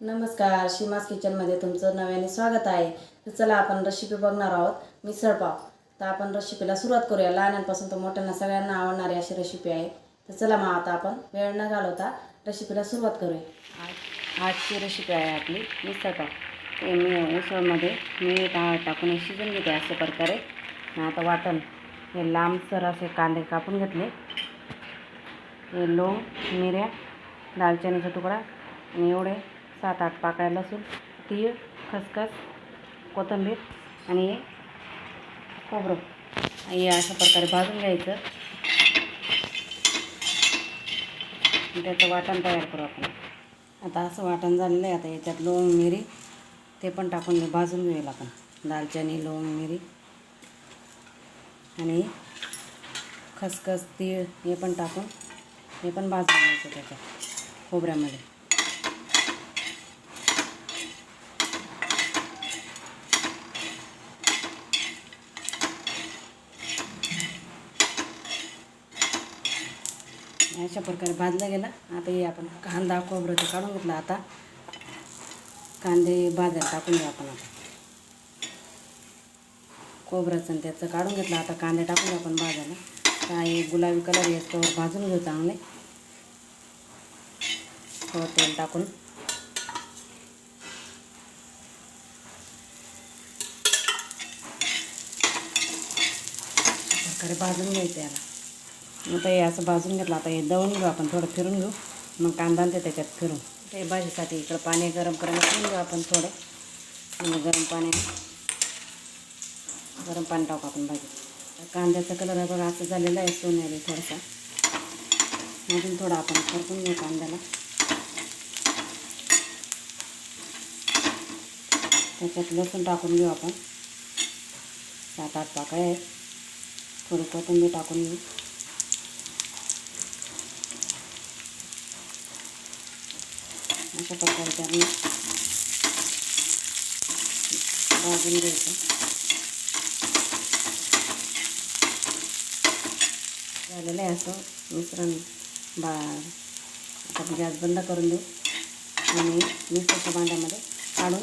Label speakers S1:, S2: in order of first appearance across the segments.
S1: नमस्कार शिमास किचनमध्ये तुमचं नव्याने स्वागत आहे. तर चला आपण रेसिपी बघणार आहोत मिसळपाव तर आपण रेसिपीला सुरुवात करूया. लहानांपासून तर मोठ्यांना सगळ्यांना आवडणारी अशी रेसिपी आहे. तर चला मग आता आपण वेळ न घालवता रेसिपीला सुरुवात करूया. आजची रेसिपी आहे आपली मिसळपाव ते मी उसळमध्ये मीठ हळद टाकून हे शिजून घेते अशा प्रकारे. आता वाटण. हे लांबसर असे कांदे कापून घेतले. हे लोंग मिऱ्या दालचिनीचा तुकडा आणि एवढे. सात आठ पाकळ्या लसूण तीळ खसखस कोथिंबीर आणि खोबरं. हे अशा प्रकारे भाजून घ्यायचं. त्याचं वाटण तयार करू आपण. आता असं वाटण झालेलं आहे. आता याच्यात लोंग मिरी ते पण टाकून भाजून घेऊया आपण दालचिनी लोंग मिरी आणि खसखस तीळ हे पण टाकून हे पण भाजून घ्यायचं त्याच्यात खोबऱ्यामध्ये. अशा प्रकारे भाजला गेला. आता हे आपण कांदा खोबरं ते काढून घेतलं आता. कांदे भाजायला टाकून घेऊ आपण आता. खोबऱ्याचं आणि त्याचं काढून घेतलं. आता कांदे टाकून घेऊ आपण भाजायला. काही गुलाबी कलर याच्यावर भाजून घेऊ चांगले. थोडं तेल टाकून. प्रकारे भाजून घ्यायचं याला. आता हे असं भाजून घेतलं. आता हे दळून घेऊ आपण थोडं फिरून घेऊ. मग कांदा आणि ते त्याच्यात फिरून. ते भाजीसाठी इकडं पाणी गरम करायला फिरून घेऊ आपण थोडं. गरम पाणी गरम पाणी टाकू आपण भाजी. कांद्याचा कलर बघा असं झालेला आहे सोनेरी थोडासा. अजून थोडा आपण परतून घेऊ कांद्याला. त्याच्यात लसूण टाकून घेऊ आपण. सात आठ पाकळ्या आहेत. थोडी कोथिंबीर टाकून घेऊ. अशा प्रकारे आम्ही भाजून घ्यायचं. झालेलं आहे असं. मिश्रण बा आता गॅस बंद करून देऊ. आणि मिक्सरच्या भांड्यामध्ये काढून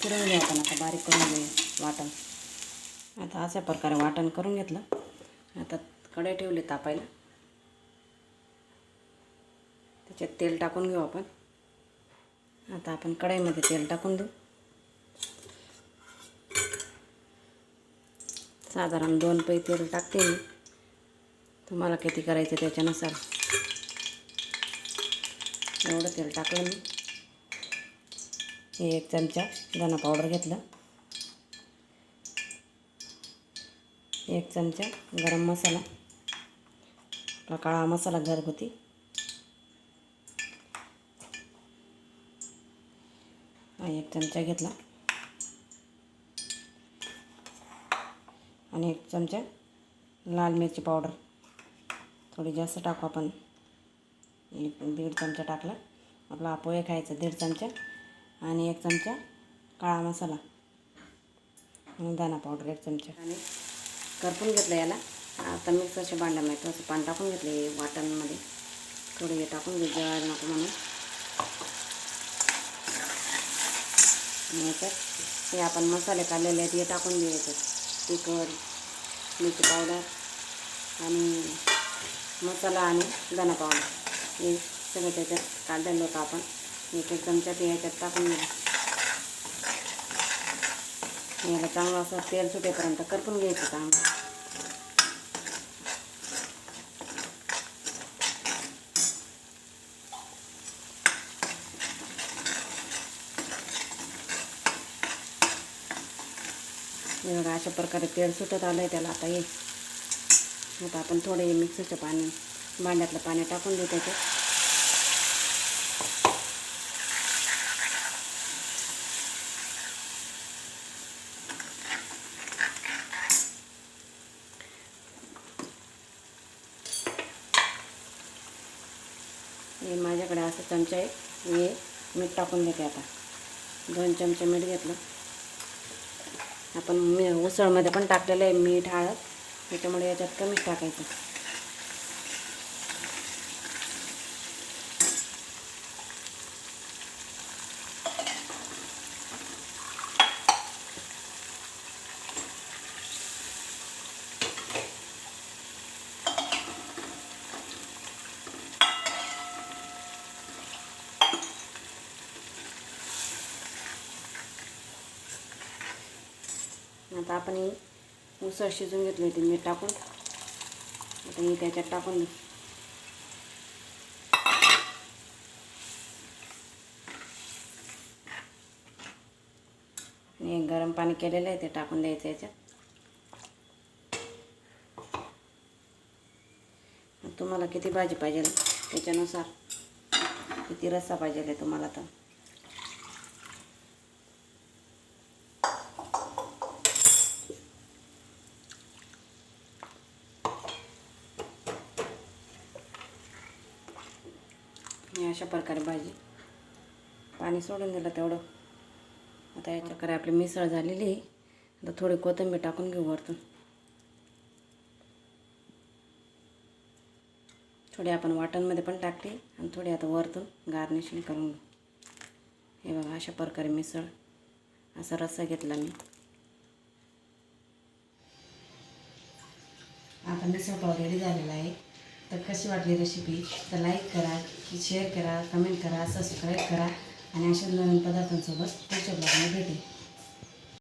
S1: फिरून घेऊ आपण. आता बारीक करून घेऊ वाटण. आता अशा प्रकारे वाटण करून घेतलं. आता कढई ठेवली तापायला. त्याच्यात तेल टाकून घेऊ आपण. आता आपण कढईमध्ये तेल टाकून देऊ. साधारण दोन पै तेल टाकते मी. तुम्हाला किती करायचं त्याच्यानुसार. एवढं तेल टाकलं मी. हे एक चमचा धना पावडर घेतलं. एक चमचा गरम मसाला. काळा मसाला घरगुती. एक चमचा घेतला. आणि एक चमचा लाल मिरची पावडर. थोडी जास्त टाकू आपण. एक दीड चमचा टाकला. आपला पोहे खायचं दीड चमचा. आणि एक चमचा काळा मसाला. आणि दाणा पावडर एक चमचा. आणि करपून घेतलं याला. आता मिक्सरच्या भांड्यामध्ये थोडंसं पाणी टाकून घेतलं वाटणमध्ये. थोडं हे टाकून घे जळायला नको म्हणून. आणि याच्यात हे आपण मसाले काढलेले आहेत हे टाकून घे याच्यात तिखट मिरची पावडर आणि मसाला आणि धना पावडर. हे सगळं त्याच्यात काढलेलं होतं आपण. एक एक चमचा ते याच्यात टाकून दिलं याला चांगलं असं तेल सुटेपर्यंत करपून घ्यायचं चांगलं. हे बघा अशा प्रकारे तेल सुटत आलं आहे त्याला. आता ये आता आपण थोडं हे मिक्सरचं पाणी भांड्यातलं पाणी टाकून देऊ त्याच्यात. हे माझ्याकडे असं चमचा आहे हे मीठ टाकून देते आता. दोन चमचे मीठ घेतलं. आपण मी उसळमध्ये पण टाकलेलं आहे मीठ हळद. त्याच्यामुळे याच्यात कमीच टाकायचं. आता आपण ही उसळ शिजून घेतली होती मीठ टाकून. आता ही त्याच्यात टाकून देऊ. गरम पाणी केलेलं आहे ते टाकून द्यायचं याच्यात. मग तुम्हाला किती भाजी पाहिजे त्याच्यानुसार किती रस्सा पाहिजे आहे तुम्हाला तर. हे अशा प्रकारे भाजी. पाणी सोडून दिलं तेवढं. आता याच्याकडे आपली मिसळ झालेली आहे. आता थोडी कोथिंबीर टाकून घेऊ वरतून. थोडी आपण वाटणमध्ये पण टाकली आणि थोडी आता वरतून गार्निशिंग करून घेऊ. हे बघा अशा प्रकारे मिसळ असा रस्सा घेतला मी. आता मिसळ पाव रेडी झालेला आहे. तर कशी वाटली रेसिपी तर लाईक करा शेअर करा कमेंट करा सबस्क्राईब करा. आणि अशा नवीन पदार्थांसोबत पुढच्या ब्लॉगमध्ये भेटेल